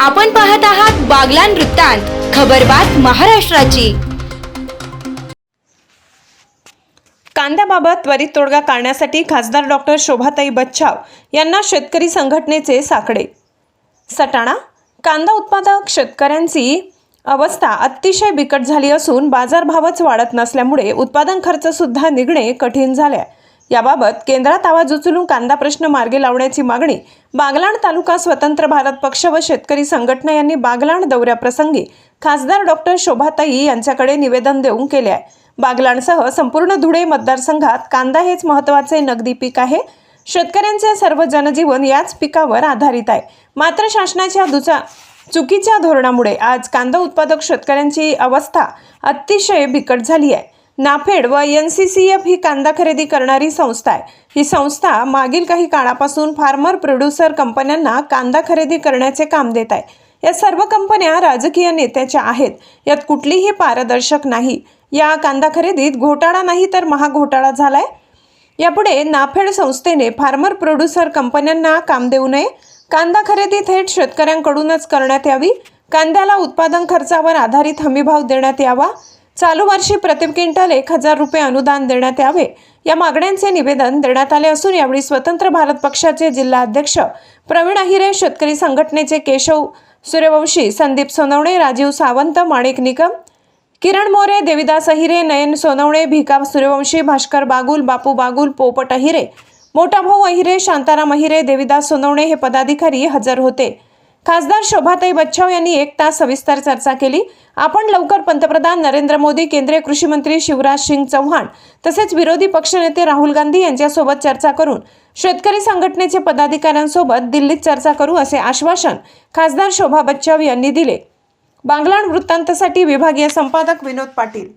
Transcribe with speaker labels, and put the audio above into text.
Speaker 1: आपण पाहत आहात बागलान वृत्तांत खबरबात महाराष्ट्राची.
Speaker 2: कांद्याबाबत त्वरित तोडगा काढण्यासाठी खासदार डॉक्टर शोभाताई बच्छाव यांना शेतकरी संघटनेचे साकडे. सटाणा कांदा उत्पादक शेतकऱ्यांची अवस्था अतिशय बिकट झाली असून बाजारभावच वाढत नसल्यामुळे उत्पादन खर्चसुद्धा निघणे कठीण झाले आहे. याबाबत केंद्रात आवाज उचलून कांदा प्रश्न मार्गी लावण्याची मागणी बागलाण तालुका स्वतंत्र भारत पक्ष व शेतकरी संघटना यांनी बागलाण दौऱ्याप्रसंगी खासदार डॉक्टर शोभाताई यांच्याकडे निवेदन देऊन केले आहे. बागलाणसह संपूर्ण धुळे मतदारसंघात कांदा हेच महत्त्वाचे नगदी पीक आहे. शेतकऱ्यांचे सर्व जनजीवन याच पिकावर आधारित आहे. मात्र शासनाच्या दुचा चुकीच्या धोरणामुळे आज कांदा उत्पादक शेतकऱ्यांची अवस्था अतिशय बिकट झाली आहे. नाफेड व एन सी सी एफ ही कांदा खरेदी करणारी संस्था आहे. ही संस्था मागील काही काळापासून फार्मर प्रोड्युसर कंपन्यांना कांदा खरेदी करण्याचे काम देत आहे. या सर्व कंपन्या राजकीय नेत्याच्या आहेत. यात कुठलीही पारदर्शक नाही. या कांदा खरेदीत घोटाळा नाही तर महाघोटाळा झालाय. यापुढे नाफेड संस्थेने फार्मर प्रोड्युसर कंपन्यांना काम देऊ नये. कांदा खरेदी थेट शेतकऱ्यांकडूनच करण्यात यावी. कांद्याला उत्पादन खर्चावर आधारित हमीभाव देण्यात यावा. चालू वर्षी प्रति क्विंटल एक हजार रुपये अनुदान देण्यात यावे. या मागण्यांचे निवेदन देण्यात आले असून यावेळी स्वतंत्र भारत पक्षाचे जिल्हा अध्यक्ष प्रवीण अहिरे शेतकरी संघटनेचे केशव सूर्यवंशी संदीप सोनवणे राजीव सावंत माणिक निकम किरण मोरे देविदास अहिरे नयन सोनवणे भिका सूर्यवंशी भास्कर बागुल बापू बागुल पोपट अहिरे मोठा भाऊ अहिरे शांताराम अहिरे देविदास सोनवणे हे पदाधिकारी हजर होते. खासदार शोभाताई बच्छाव यांनी एक तास सविस्तर चर्चा केली. आपण लवकर पंतप्रधान नरेंद्र मोदी केंद्रीय कृषी मंत्री शिवराज सिंग चौहान तसेच विरोधी पक्षनेते राहुल गांधी यांच्यासोबत चर्चा करून शेतकरी संघटनेचे पदाधिकाऱ्यांसोबत दिल्लीत चर्चा करू असे आश्वासन खासदार शोभा बच्छाव यांनी दिले. बांगलाण वृत्तांतसाठी विभागीय संपादक विनोद पाटील.